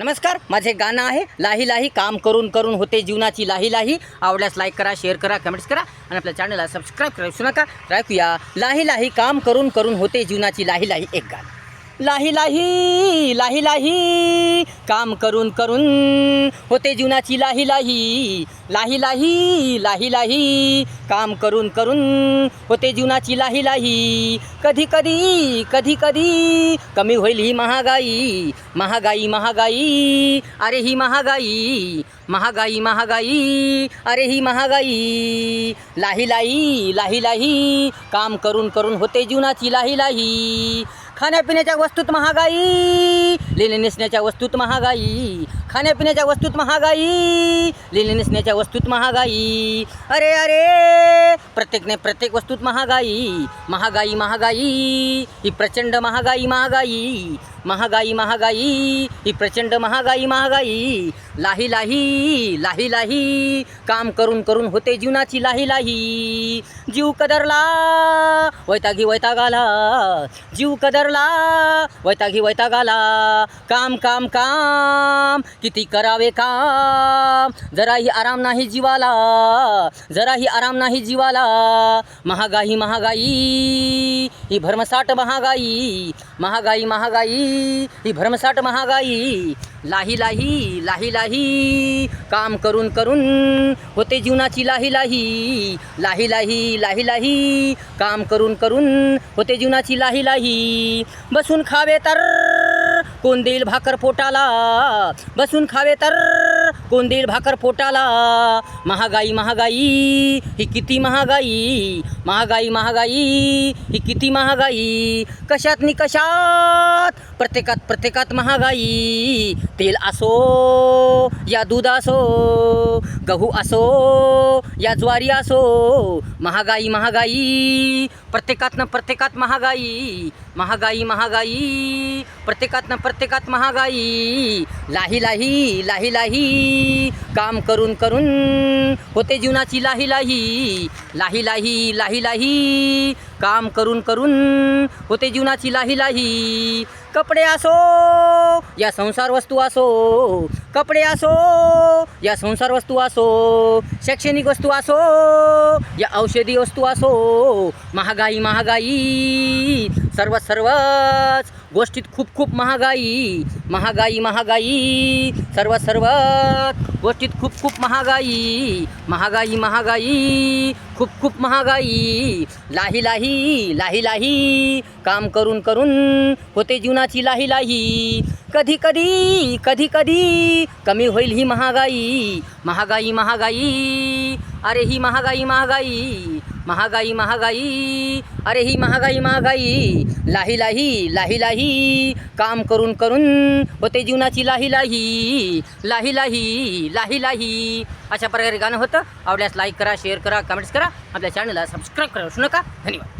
नमस्कार माझे गाणं आहे लाही लाही काम करून करून होते जीवनाची लाही लाही. आवडल्यास लाईक करा शेअर करा कमेंट्स करा आणि आपल्या चॅनलला सबस्क्राईब करा नका. ऐकूया लाही लाही काम करून करून होते जीवनाची लाही लाही एक गाणं. लाही लाही लाही लाही काम करून करून होते जीवनाची लाही लाही लाही लाही लाही लाही काम करून करून होते जीवनाची लाही लाही. कधी कधी कधी कधी कमी होईल ही महागाई महागाई महागाई अरे ही महागाई महागाई महागाई अरे ही महागाई. लाही लाही लाही लाही काम करून करून होते जीवनाची लाही लाही. खाण्यापिण्याच्या वस्तूत महागाई. लेणे नेसण्याच्या वस्तूत महागाई. खाण्यापिण्याच्या वस्तूत महागाई. लेणे नेसण्याच्या वस्तूत महागाई. अरे अरे! प्रत्येकने प्रत्येक वस्तूत महागाई. महागाई महागाई ही प्रचंड महागाई महागाई. महागाई महागाई ही प्रचंड महागाई महागाई. लाही लाही लाही लाही. काम करून करून होते जीवनाची लाही लाही. जीव कदरला वैतागी वैतागाला. जीव कदरला वैतागी वैतागाला. काम काम काम किती करावे काम. जराही आराम नाही जीवाला. जराही आराम नाही जीवाला. महागाई महागाई ही भरमसाठ महागाई महागाई महागाई ही भरमसाठ महागाई. लाही लाही लाही लाही काम करून करून होते जीवनाची लाही लाही. लाही लाही लाही लाही काम करून करून होते जीवनाची लाही लाही. बसून खावे तर कोण देईल भाकर पोटाला बसून खावे तर कोण देईल भाकर पोटाला. महागाई महागाई ही किती महागाई? महागाई महागाई ही किती महागाई? कशात नि कशात? प्रत्येकात प्रत्येकात महागाई. तेल असो या दूध असो गहू असो या ज्वारी असो महागाई महागाई प्रत्येकातनं प्रत्येकात महागाई महागाई महागाई प्रत्येकातनं प्रत्येकात महागाई. लाही लाही लाही लाही काम करून करून होते जीवनाची लाही लाही लाही लाही लाही लाही काम करून करून होते जीवनाची लाही लाही. कपडे असो या संसार वस्तू असो कपडे असो या संसार वस्तू असो शैक्षणिक वस्तू असो या औषधी वस्तू असो महागाई महागाई सर्व सर्वच गोष्टीत खूप खूप महागाई महागाई महागाई. सर्व सर्व गोष्टीत खूप खूप महागाई महागाई महागाई. खूप खूप महागाई. लाही लाही लाही लाही. काम करून करून होते जीवनाची लाही लाही. कधी कधी कधी कधी कमी होईल ही महागाई महागाई महागाई. अरे ही महागाई महागाई. महागाई महागाई. अरे ही महागाई महागाई. लाही लाही लाही लाही. काम करून करून होते जीवनाची लाही लाही. लाही लाही लाही लाही. अशा प्रकारे गाणं होतं. आवडल्यास लाईक करा शेअर करा कमेंट्स करा. आपल्या चॅनलला सबस्क्राईब करा नका. धन्यवाद.